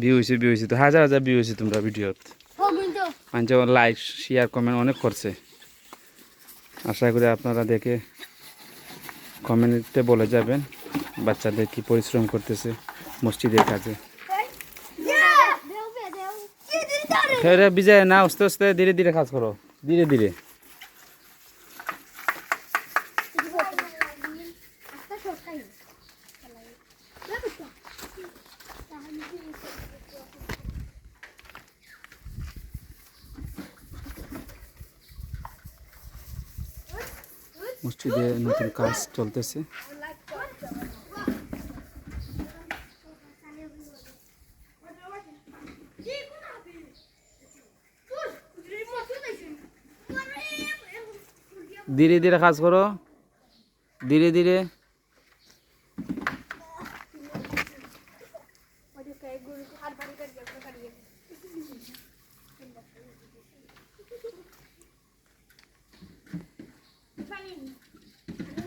View হয়েছে view হয়েছে তো হাজার হাজার ভিউ হয়েছে তোমরা ভিডিওত। মানুষ লাইক শেয়ার কমেন্ট অনেক করছে। আশা করি আপনারা দেখে কমেন্টে বলে যাবেন বাচ্চাদের কি পরিশ্রম করতেছে মসজিদের কাজে। দেও বে দেও কি দিন তারে ফেরে বিজয় না আস্তে আস্তে ধীরে ধীরে কাজ করো। ধীরে ধীরে। মসজিদে নতুন কাজ চলতেছে। ধীরে ধীরে কাজ করো। ধীরে ধীরে।